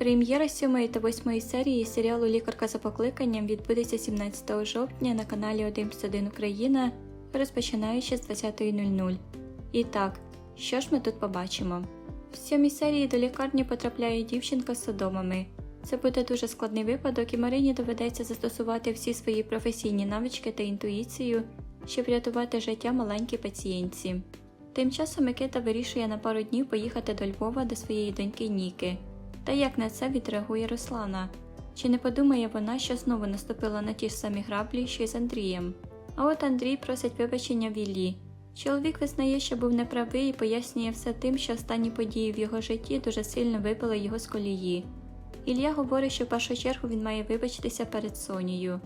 Прем'єра 7 та 8 серії серіалу Лікарка за покликанням відбудеться 17 жовтня на каналі 1 плюс 1 Україна, розпочинаючи з 20.00. І так, що ж ми тут побачимо? В сьомій серії до лікарні потрапляє дівчинка з содомами. Це буде дуже складний випадок, і Марині доведеться застосувати всі свої професійні навички та інтуїцію, щоб врятувати життя маленькій пацієнтці. Тим часом Микита вирішує на пару днів поїхати до Львова до своєї доньки Ніки. Та як на це відреагує Руслана? Чи не подумає вона, що знову наступила на ті ж самі граблі, що й з Андрієм? А от Андрій просить вибачення в Іллі. Чоловік визнає, що був неправий і пояснює все тим, що останні події в його житті дуже сильно вибили його з колії. Ілля говорить, що в першу чергу він має вибачитися перед Сонією.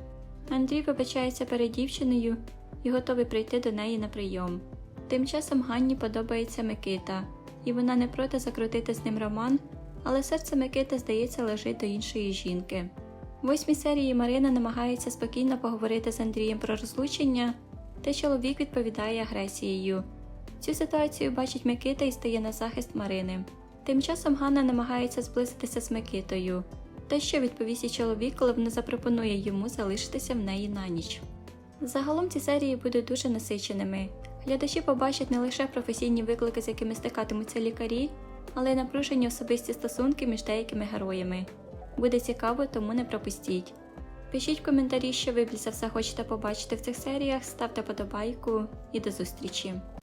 Андрій вибачається перед дівчиною і готовий прийти до неї на прийом. Тим часом Ганні подобається Микита, і вона не проти закрутити з ним роман, але серце Микити, здається, лежить до іншої жінки. В восьмій серії Марина намагається спокійно поговорити з Андрієм про розлучення, та чоловік відповідає агресією. Цю ситуацію бачить Микита і стає на захист Марини. Тим часом Ганна намагається зблизитися з Микитою. Та що відповість їй чоловік, коли вона запропонує йому залишитися в неї на ніч. Загалом ці серії будуть дуже насиченими. Глядачі побачать не лише професійні виклики, з якими стикатимуться лікарі, але й напружені особисті стосунки між деякими героями. Буде цікаво, тому не пропустіть. Пишіть в коментарі, що ви більше все хочете побачити в цих серіях, ставте подобайку і до зустрічі!